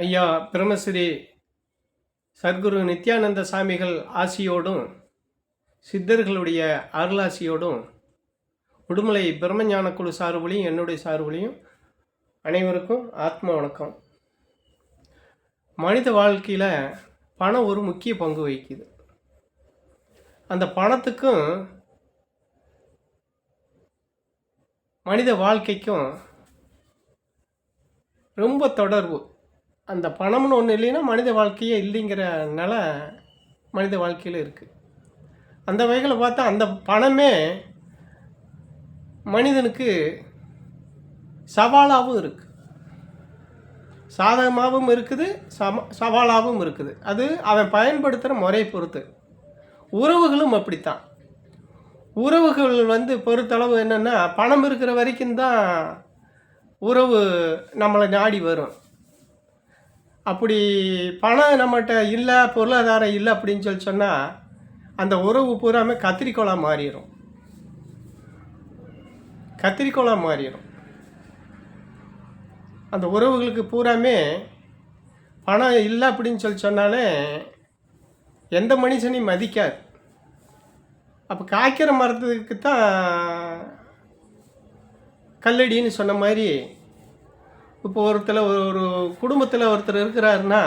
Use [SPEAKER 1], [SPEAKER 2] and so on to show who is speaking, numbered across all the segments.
[SPEAKER 1] ஐயா பிரம்மஸ்ரீ சத்குரு நித்யானந்த சாமிகள் ஆசியோடும் சித்தர்களுடைய அருளாசியோடும் உடுமலை பிரம்மஞான குழு சார்புலையும் என்னுடைய சார்புலையும் அனைவருக்கும் ஆத்ம வணக்கம். மனித வாழ்க்கையில் பணம் ஒரு முக்கிய பங்கு வகிக்குது. அந்த பணத்துக்கும் மனித வாழ்க்கைக்கும் ரொம்ப தொடர்பு. அந்த பணம்னு ஒன்று இல்லைன்னா மனித வாழ்க்கையே இல்லைங்கிறனால மனித வாழ்க்கையில் இருக்குது அந்த வகையில் பார்த்தா அந்த பணமே மனிதனுக்கு சவாலாகவும் இருக்குது சாதகமாகவும் இருக்குது சம சவாலாகவும் இருக்குது. அது அவன் பயன்படுத்துகிற முறை பொறுத்து. உறவுகளும் அப்படித்தான். உறவுகள் வந்து பொறுத்தளவு என்னென்னா பணம் இருக்கிற வரைக்கும் தான் உறவு நம்மளை நாடி வரும். அப்படி பணம் நம்மகிட்ட இல்லை பொருளாதாரம் இல்லை அப்படின்னு சொல்லி சொன்னால் அந்த உறவு பூராமே கத்திரிக்கோளாக மாறிடும் கத்திரிக்கோளாக மாறிடும் அந்த உறவுகளுக்கு பூராமே பணம் இல்லை அப்படின்னு சொல்லி சொன்னாலே எந்த மனுஷனையும் மதிக்காது. அப்போ காய்க்கிற மரத்துக்கு தான் கல்லடின்னு சொன்ன மாதிரி இப்போ ஒருத்தர் ஒரு ஒரு குடும்பத்தில் ஒருத்தர் இருக்கிறாருன்னா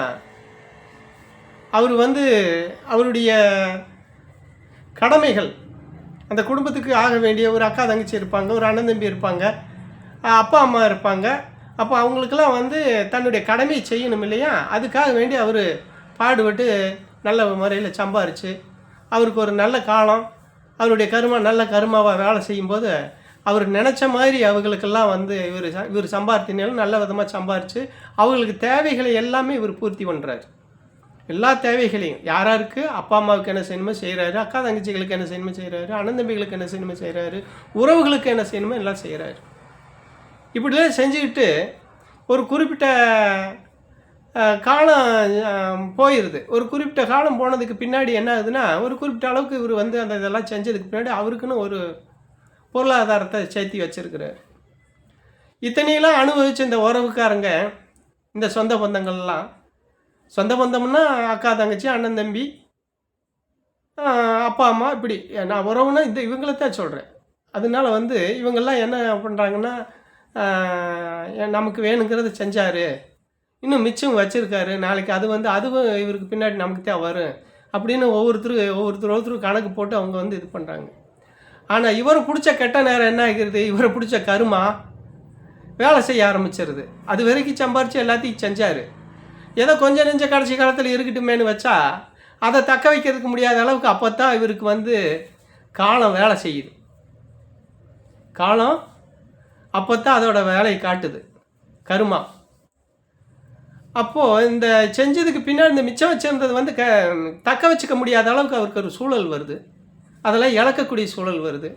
[SPEAKER 1] அவர் வந்து அவருடைய கடமைகள் அந்த குடும்பத்துக்கு ஆக வேண்டிய ஒரு அக்கா தங்கச்சி இருப்பாங்க ஒரு அண்ணன் தம்பி இருப்பாங்க அப்பா அம்மா இருப்பாங்க. அப்போ அவங்களுக்கெல்லாம் வந்து தன்னுடைய கடமையை செய்யணும் இல்லையா? அதுக்காக வேண்டி அவர் பாடுபட்டு நல்ல முறையில் சம்பாரித்து அவருக்கு ஒரு நல்ல காலம் அவருடைய கருமா நல்ல கருமாவாக வேலை செய்யும்போது அவர் நினச்ச மாதிரி அவங்களுக்கெல்லாம் வந்து இவர் இவர் சம்பாதித்தினாலும் நல்ல விதமாக சம்பாரித்து அவங்களுக்கு தேவைகளை எல்லாமே இவர் பூர்த்தி பண்ணுறாரு எல்லா தேவைகளையும். யாராருக்கு? அப்பா அம்மாவுக்கு என்ன செய்யணுமோ செய்கிறாரு அக்கா தங்கச்சிகளுக்கு என்ன செய்யணுமோ செய்கிறாரு அண்ணன் தம்பிகளுக்கு என்ன செய்யணுமோ செய்கிறாரு உறவுகளுக்கு என்ன செய்யணுமோ எல்லாம் செய்கிறாரு இப்படிலாம் செஞ்சுக்கிட்டு ஒரு குறிப்பிட்ட காலம் போயிடுது ஒரு குறிப்பிட்ட காலம் போனதுக்கு பின்னாடி என்ன ஆகுதுன்னா ஒரு குறிப்பிட்ட அளவுக்கு இவர் வந்து அந்த இதெல்லாம் செஞ்சதுக்கு பின்னாடி அவருக்குன்னு ஒரு பொருளாதாரத்தை சேர்த்தி வச்சிருக்கிறார். இத்தனையெல்லாம் அனுபவிச்ச இந்த உறவுக்காரங்க இந்த சொந்த பந்தங்கள்லாம். சொந்த பந்தம்னா அக்கா தங்கச்சி அண்ணன் தம்பி அப்பா அம்மா இப்படி. நான் உறவுனா இந்த இவங்களை தான் சொல்கிறேன் அதனால வந்து இவங்கெல்லாம் என்ன பண்ணுறாங்கன்னா நமக்கு வேணுங்கிறத செஞ்சார். இன்னும் மிச்சம் வச்சுருக்காரு. நாளைக்கு அது வந்து அதுவும் இவருக்கு பின்னாடி நமக்கு தான் வரும். அப்படின்னு ஒவ்வொருத்தரும் ஒவ்வொருத்தர் ஒவ்வொருத்தரும் கணக்கு போட்டு அவங்க வந்து இது பண்ணுறாங்க ஆனால் இவரை பிடிச்ச கெட்ட நேரம் என்ன ஆகிறது? இவரை பிடிச்ச கருமா? வேலை செய்ய ஆரம்பிச்சிருது. அது வரைக்கும் சம்பாரித்து எல்லாத்தையும் செஞ்சார். ஏதோ கொஞ்சம் நெஞ்ச கடைசி காலத்தில் இருக்கட்டுமேனு வச்சா அதை தக்க வைக்கிறதுக்கு முடியாத அளவுக்கு அப்போ தான் இவருக்கு வந்து காலம் வேலை செய்யுது. காலம் அப்போ தான் அதோட வேலையை காட்டுது. கருமா. அப்போது இந்த செஞ்சதுக்கு பின்னாடி இந்த மிச்சம் வச்சிருந்தது வந்து க தக்க வச்சுக்க முடியாத அளவுக்கு அவருக்கு ஒரு சூழல் வருது. அதெல்லாம் இழக்கக்கூடிய சூழல் வருது.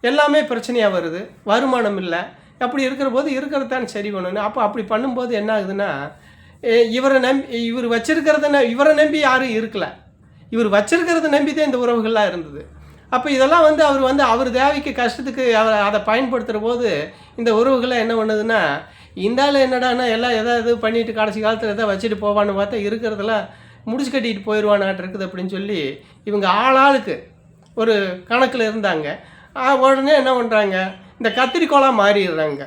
[SPEAKER 1] எல்லாமே பிரச்சனையாக வருது. வருமானம் இல்லை. அப்படி இருக்கிற போது இருக்கிறதான் சரி பண்ணணும். அப்போ அப்படி பண்ணும்போது என்ன ஆகுதுன்னா இவரை நம்பி இவர் வச்சிருக்கிறத ந- இவரை நம்பி யாரும் இருக்கல. இவர் வச்சிருக்கிறத நம்பி தான் இந்த உறவுகள்லாம் இருந்தது. அப்போ இதெல்லாம் வந்து அவர் வந்து அவர் தேவைக்கு கஷ்டத்துக்கு அவர் அதை பயன்படுத்துகிற போது இந்த உறவுகள்லாம் என்ன பண்ணுதுன்னா இந்த ஆள் என்னடான்னா எல்லாம் எதாவது பண்ணிட்டு கடைசி காலத்தில் எதாவது வச்சுட்டு போவான்னு பார்த்தா இருக்கிறதெல்லாம் முடிச்சு கட்டிட்டு போயிடுவானாட்டு இருக்குது அப்படின்னு சொல்லி இவங்க ஆளாளுக்கு ஒரு கணக்கில் இருந்தாங்க. உடனே என்ன பண்ணுறாங்க இந்த கத்திரிக்கோளாக மாறிடுறாங்க.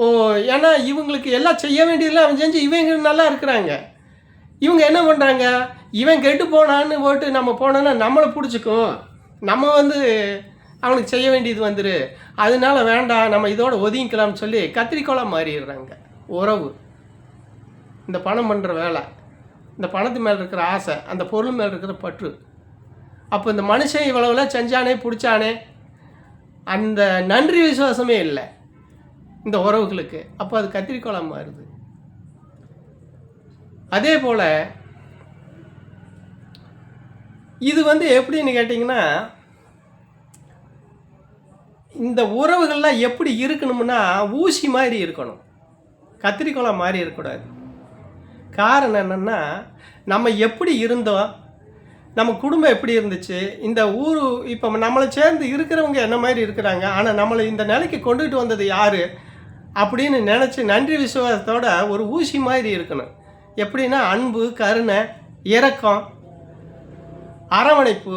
[SPEAKER 1] ஓ ஏன்னா இவங்களுக்கு எல்லாம் செய்ய வேண்டியதெல்லாம் அவன் செஞ்சு இவங்க நல்லா இருக்கிறாங்க. இவங்க என்ன பண்ணுறாங்க இவன் கெட்டு போனான்னு போட்டு நம்ம போனோன்னா நம்மளை பிடிச்சிக்கும். நம்ம வந்து அவனுக்கு செய்ய வேண்டியது வந்துரு. அதனால வேண்டாம் நம்ம இதோட ஒதுங்கிக்கலாம்னு சொல்லி கத்திரிக்கோளாக மாறிடுறாங்க. உறவு. இந்த பணம் பண்ணுற வேலை. இந்த பணத்து மேலே இருக்கிற ஆசை அந்த பொருள் மேலே இருக்கிற பற்று. அப்போ இந்த மனுஷன் இவ்வளவுலாம் செஞ்சானே பிடிச்சானே? அந்த நன்றி விசுவாசமே இல்லை. இந்த உறவுகளுக்கு. அப்போ அது கத்திரிக்கோளம் மாறுது. அதே போல் இது வந்து எப்படின்னு கேட்டிங்கன்னா இந்த உறவுகள்லாம் எப்படி இருக்கணும்னா ஊசி மாதிரி இருக்கணும். கத்திரிக்கோளம் மாதிரி இருக்கக்கூடாது. காரணம் என்னென்னா நம்ம எப்படி இருந்தோம்? நம்ம குடும்பம் எப்படி இருந்துச்சு? இந்த ஊர் இப்போ நம்மளை சேர்ந்து இருக்கிறவங்க என்ன மாதிரி இருக்கிறாங்க? ஆனால் நம்மளை இந்த நிலைக்கு கொண்டுகிட்டு வந்தது யார்? அப்படின்னு நினச்சி நன்றி விசுவாசத்தோட ஒரு ஊசி மாதிரி இருக்கணும். எப்படின்னா அன்பு கருணை இரக்கம் அரவணைப்பு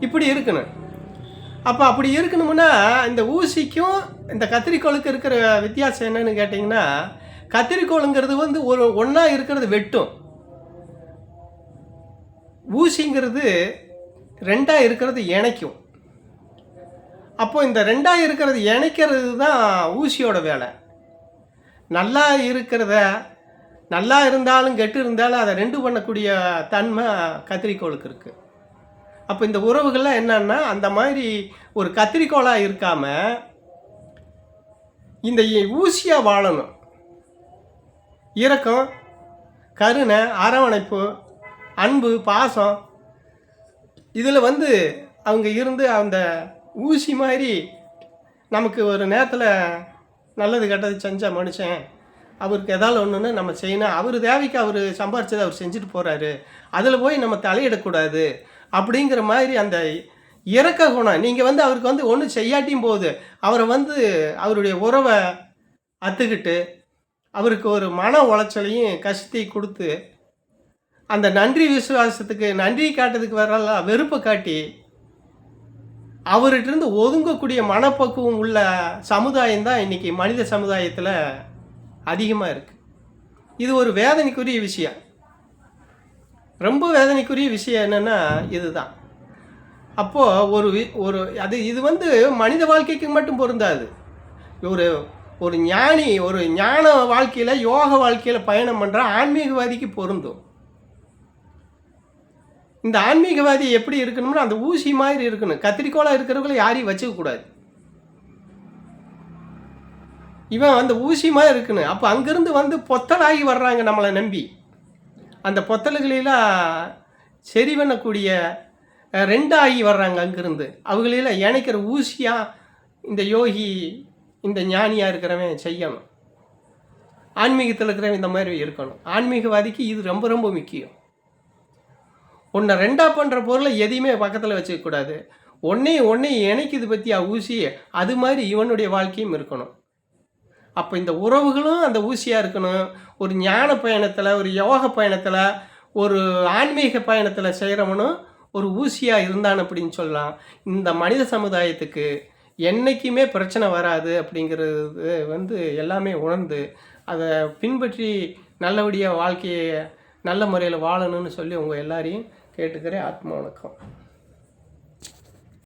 [SPEAKER 1] இப்படி இருக்கணும். அப்போ அப்படி இருக்கணும்னா இந்த ஊசிக்கும் இந்த கத்திரிக்கோளுக்கு இருக்கிற வித்தியாசம் என்னன்னு கேட்டிங்கன்னா கத்திரிக்கோளுங்கிறது வந்து ஒரு ஒன்றா இருக்கிறது வெட்டும். ஊசிங்கிறது ரெண்டாக இருக்கிறது இணைக்கும் அப்போ இந்த ரெண்டாக இருக்கிறது இணைக்கிறது தான் ஊசியோட வேலை. நல்லா இருக்கிறத நல்லா இருந்தாலும் கெட்டு இருந்தாலும் அதை ரெண்டு பண்ணக்கூடிய தன்மை கத்திரிக்கோளுக்கு இருக்குது அப்போ இந்த உறவுகள்லாம் என்னன்னா அந்த மாதிரி ஒரு கத்திரிக்கோளாக இருக்காமல் இந்த ஊசியாக வாழணும். இரக்கம் கருணை அரவணைப்பு அன்பு பாசம். இதில் வந்து அவங்க இருந்து அந்த ஊசி மாதிரி நமக்கு ஒரு நேரத்தில் நல்லது கெட்டது செஞ்ச மனுஷன். அவருக்கு ஏதாவது ஒன்றுன்னு நம்ம செய்யணும். அவர் தேவைக்கு அவர் சம்பாரிச்சதை அவர் செஞ்சுட்டு போகிறாரு அதில் போய் நம்ம தலையிடக்கூடாது. அப்படிங்கிற மாதிரி அந்த இறக்க குணம். நீங்கள் வந்து அவருக்கு வந்து ஒன்றும் செய்யாட்டியும் போகுது அவரை வந்து அவருடைய உறவை அத்துக்கிட்டு அவருக்கு ஒரு மன உளைச்சலையும் கஷ்டத்தையும் கொடுத்து அந்த நன்றி விசுவாசத்துக்கு நன்றி காட்டுறதுக்கு வரல வெறுப்பை காட்டி அவர்கிட்டருந்து ஒதுங்கக்கூடிய மனப்பக்குவம் உள்ள சமுதாயம் தான் இன்னைக்கு மனித சமுதாயத்தில் அதிகமாக இருக்குது இது ஒரு வேதனைக்குரிய விஷயம். ரொம்ப வேதனைக்குரிய விஷயம் என்னென்னா இதுதான். அப்போது ஒரு வி- ஒரு அது இது வந்து மனித வாழ்க்கைக்கு மட்டும் பொருந்தாது. ஒரு ஒரு ஞானி ஒரு ஞான வாழ்க்கையில் யோக வாழ்க்கையில் பயணம் பண்ணுற ஆன்மீகவாதிக்கு பொருந்தும். இந்த ஆன்மீகவாதி எப்படி இருக்கணும்னா அந்த ஊசி மாதிரி இருக்கணும். கத்திரிக்கோளாக இருக்கிறவங்கள யாரையும் வச்சுக்கக்கூடாது இவன் அந்த ஊசி மாதிரி இருக்கணும். அப்போ அங்கேருந்து வந்து பொத்தலாகி வர்றாங்க நம்மளை நம்பி. அந்த பொத்தல்களெல்லாம் சரி பண்ணக்கூடிய ரெண்டாகி வர்றாங்க அங்கேருந்து. அவங்களெல்லாம் இணைக்கிற ஊசியாக இந்த யோகி இந்த ஞானியாக இருக்கிறவன் செய்யணும். ஆன்மீகத்தில் இருக்கிறவன் இந்த மாதிரி இருக்கணும். ஆன்மீகவாதிக்கு இது ரொம்ப ரொம்ப முக்கியம். ஒன்றை ரெண்டாக பண்ணுற பொருளை எதையுமே பக்கத்தில் வச்சுக்கக்கூடாது ஒன்றையும் ஒன்றையும் இணைக்குது பற்றியா ஊசி அது மாதிரி இவனுடைய வாழ்க்கையும் இருக்கணும். அப்போ இந்த உறவுகளும் அந்த ஊசியாக இருக்கணும். ஒரு ஞான பயணத்தில் ஒரு யோக பயணத்தில் ஒரு ஆன்மீக பயணத்தில் செய்கிறவனும் ஒரு ஊசியாக இருந்தான் அப்படின்னு சொல்லலாம். இந்த மனித சமுதாயத்துக்கு என்றைக்குமே பிரச்சனை வராது அப்படிங்கிறது வந்து எல்லாமே உணர்ந்து அதை பின்பற்றி நல்லபடியாக வாழ்க்கையை நல்ல முறையில் வாழணும்னு சொல்லி உங்கள் எல்லாரையும் கேட்டுக்கிறேன். ஆத்மா வணக்கம்.